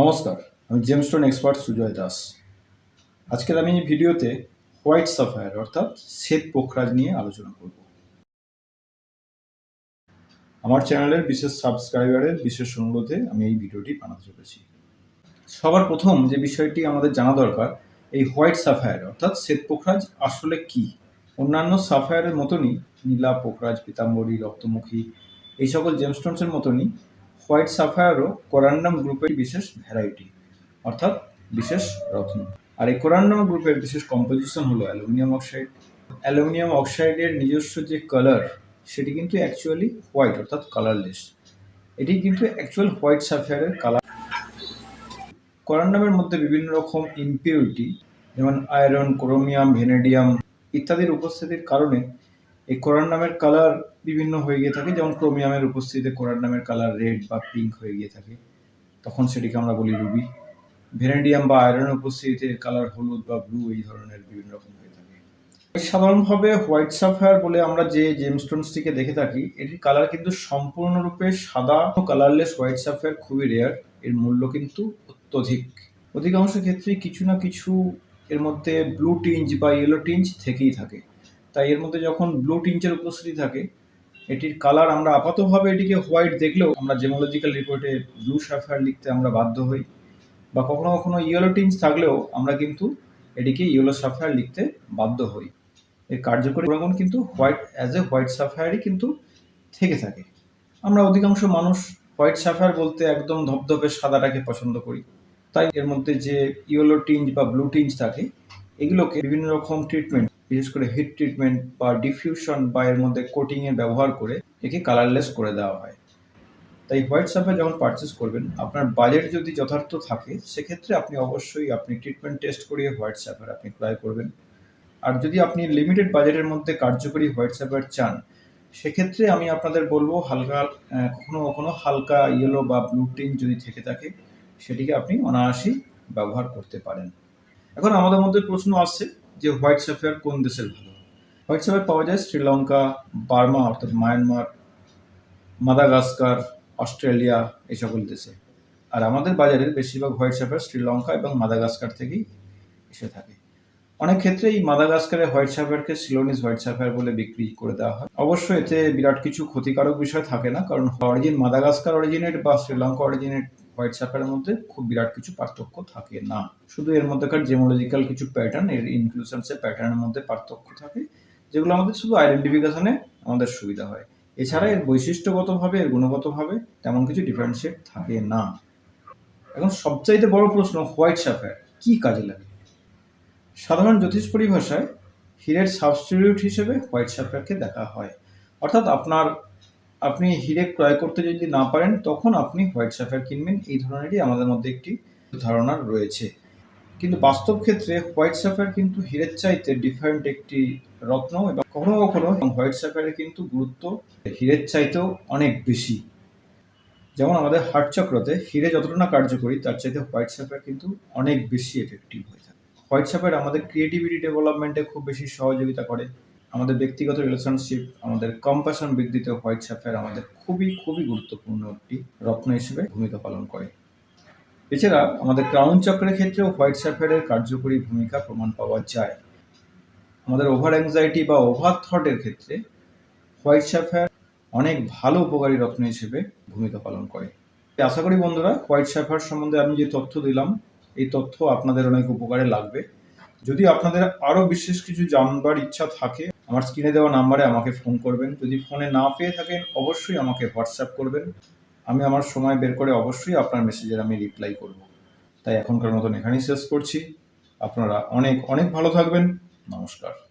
নমস্কার, আমি gemstone expert Sujoy Das. আজকের আমি এই ভিডিওতে হোয়াইট সাফায়ার, অর্থাৎ শ্বেত পোখরাজ নিয়ে আলোচনা করব। আমার চ্যানেলের বিশেষ সাবস্ক্রাইবারের বিশেষ অনুরোধে আমি এই ভিডিওটি বানাতে চলেছি। সবার প্রথম যে বিষয়টি আমাদের জানা দরকার, এই হোয়াইট সাফায়ার, অর্থাৎ শ্বেত পোখরাজ আসলে কি? অন্যান্য সাফায়ারের মতনই নীলা পোখরাজ, পিতাম্বরী, রক্তমুখী, এই সকল জেমস্টোনসের মতনই হোয়াইট সাফায়ারও কোরান্ডাম গ্রুপের বিশেষ ভ্যারাইটি অর্থাৎ বিশেষ রত্ন। আর এই কোরান্ডাম গ্রুপের বিশেষ কম্পোজিশন হলো অ্যালুমিনিয়াম অক্সাইড। অ্যালুমিনিয়াম অক্সাইডের নিজস্ব যে কালার সেটি কিন্তু অ্যাকচুয়ালি হোয়াইট অর্থাৎ কালারলেস এটি কিন্তু অ্যাকচুয়াল হোয়াইট সাফায়ারের কালার কোরান্ডামের মধ্যে বিভিন্ন রকম ইম্পিউরিটি যেমন আয়রন ক্রোমিয়াম ভেনেডিয়াম ইত্যাদির উপস্থিতির কারণে এই কোরআন কোরান্ডামের কালার বিভিন্ন হয়ে গিয়ে থাকে, যেমন ক্রোমিয়ামের উপস্থিতিতে কোরান্ডামের কালার রেড বা পিঙ্ক হয়ে গিয়ে থাকে। তখন সেটিকে আমরা বলি রুবি ভেনেডিয়াম বা আয়রনের উপস্থিতিতে কালার হলুদ বা ব্লু এই ধরনের বিভিন্ন রকম হয়ে থাকে। সাধারণভাবে হোয়াইট সাফায়ার বলে আমরা যে জেমস্টোনসটিকে দেখে থাকি, এটির কালার কিন্তু সম্পূর্ণরূপে সাদা কালারলেস হোয়াইট সাফায়ার খুবই রেয়ার এর মূল্য কিন্তু অত্যধিক। অধিকাংশ ক্ষেত্রেই কিছু না কিছু এর মধ্যে ব্লু টিঞ্জ বা ইয়েলো টিঞ্জ থেকেই থাকে। তাই এর মধ্যে যখন ব্লু টিঞ্চের উপস্থিতি থাকে, এটির কালার আমরা আপাতভাবে এটিকে হোয়াইট দেখলেও আমরা জেমোলজিক্যাল রিপোর্টে ব্লু সাফায়ার লিখতে আমরা বাধ্য হই বা কখনো কখনো ইয়েলো টিঞ্চ থাকলেও আমরা কিন্তু এটিকে ইয়েলো সাফায়ার লিখতে বাধ্য হই। এর কার্যকরী গুণাগুণ কিন্তু হোয়াইট অ্যাজ এ হোয়াইট সাফায়ারই কিন্তু থেকে থাকে। আমরা অধিকাংশ মানুষ হোয়াইট সাফায়ার বলতে একদম ধপধপে সাদাটাকে পছন্দ করি। তাই এর মধ্যে যে ইয়েলো টিঞ্জ বা ব্লু টিঞ্জ থাকে, এগুলোকে বিভিন্ন রকম ট্রিটমেন্ট বিশেষ করে হিট ট্রিটমেন্ট বা ডিফিউশন বা এর মধ্যে কোটিংয়ের ব্যবহার করে একে কালারলেস করে দেওয়া হয়। তাই হোয়াইট সাফায়ার যখন পারচেস করবেন, আপনার বাজেট যদি যথার্থ থাকে, সেক্ষেত্রে আপনি অবশ্যই আপনি ট্রিটমেন্ট টেস্ট করিয়ে হোয়াইট সাফায়ার আপনি ক্রয় করবেন। আর যদি আপনি লিমিটেড বাজেটের মধ্যে কার্যকরী হোয়াইট সাফায়ার চান, সেক্ষেত্রে আমি আপনাদের বলব হালকা কখনো কখনো হালকা ইয়েলো বা ব্লু টিন যদি থেকে থাকে, সেটিকে আপনি অনায়াসই ব্যবহার করতে পারেন। এখন আমাদের মধ্যে প্রশ্ন আসছে যে হোয়াইট সাফায়ার কোন দেশের ভালো? হোয়াইট সাফায়ার পাওয়া যায় শ্রীলঙ্কা, বার্মা, অর্থাৎ মায়ানমার, মাদাগাস্কার, অস্ট্রেলিয়া, এই সকল দেশে। আর আমাদের বাজারের বেশিরভাগ হোয়াইট সাফায়ার শ্রীলঙ্কা এবং মাদাগাস্কার থেকেই এসে থাকে। অনেক ক্ষেত্রে এই মাদাগাস্কারের হোয়াইট সাফায়ারকে সিলোনিস হোয়াইট সাফায়ার বলে বিক্রি করে দেওয়া হয়। অবশ্য এতে বিরাট কিছু ক্ষতিকারক বিষয় থাকে না, কারণ অরিজিন মাদাগাস্কার অরিজিনেট বা শ্রীলঙ্কা অরিজিনেট হোয়াইট সাফায়ারের মধ্যে খুব বিরাট কিছু পার্থক্য থাকে না। শুধু এর মধ্যেকার জেমোলজিক্যাল কিছু প্যাটার্ন এর ইনক্লুশনসের প্যাটার্নের মধ্যে পার্থক্য থাকে, যেগুলো আমাদের শুধু আইডেন্টিফিকেশনে আমাদের সুবিধা হয়। এছাড়া এর বৈশিষ্ট্যগতভাবে, এর গুণগতভাবে তেমন কিছু ডিফারেন্সিয়েট থাকে না। এখন সবচাইতে বড় প্রশ্ন, হোয়াইট সাফায়ার কি কাজে লাগে? সাধারণ জ্যোতিষ পরিভাষায় হীরের সাবস্টিটিউট হিসেবে হোয়াইট সাফায়ারকে দেখা হয়। অর্থাৎ আপনার, আপনি হিরে ক্রয় করতে যদি না পারেন, তখন আপনি হোয়াইট সাফায়ার কিনবেন। এই ধরনেরই আমাদের মধ্যে একটি ধারণা রয়েছে। কিন্তু বাস্তব ক্ষেত্রে হোয়াইট সাফায়ার কিন্তু হীরের চাইতে ডিফারেন্ট একটি রত্ন এবং কখনো কখনো হোয়াইট সাফায়ারের কিন্তু গুরুত্ব হীরের চাইতেও অনেক বেশি। যেমন আমাদের হার্ট চক্রতে হিরে যতটা না কার্যকরী, তার চাইতে হোয়াইট সাফায়ার কিন্তু অনেক বেশি এফেক্টিভ হয়ে সাফায়ার আমাদের ক্রিয়েটিভিটি ডেভেলপমেন্টে খুব বেশি সহযোগিতা করে। আমাদের ব্যক্তিগত রিলেশনশিপ আমাদের কম্পাশন বৃদ্ধিতে হোয়াইট সাফায়ার আমাদের খুবই খুবই গুরুত্বপূর্ণ একটি রত্ন হিসেবে ভূমিকা পালন করে। এছাড়া আমাদের ক্রাউন চক্রের ক্ষেত্রেও হোয়াইট সাফায়ারের কার্যকরী ভূমিকা প্রমাণ পাওয়া যায়। আমাদের ওভার অ্যাংজাইটি বা ওভার থটের ক্ষেত্রে হোয়াইট সাফায়ার অনেক ভালো উপকারী রত্ন হিসেবে ভূমিকা পালন করে। আশা করি বন্ধুরা, হোয়াইট সাফায়ার সম্বন্ধে আমি যে তথ্য দিলাম এই তথ্য আপনাদের অনেক উপকারে লাগবে। যদি আপনাদের আরও বিশেষ কিছু জানবার ইচ্ছা থাকে, আমার স্ক্রিনে দেওয়া নাম্বারে আমাকে ফোন করবেন। যদি ফোনে না পেয়ে থাকেন, অবশ্যই আমাকে হোয়াটসঅ্যাপ করবেন। আমি আমার সময় বের করে অবশ্যই আপনার মেসেজের আমি রিপ্লাই করব। তাই এখনকার মতন এখানেই শেষ করছি। আপনারা অনেক অনেক ভালো থাকবেন। নমস্কার।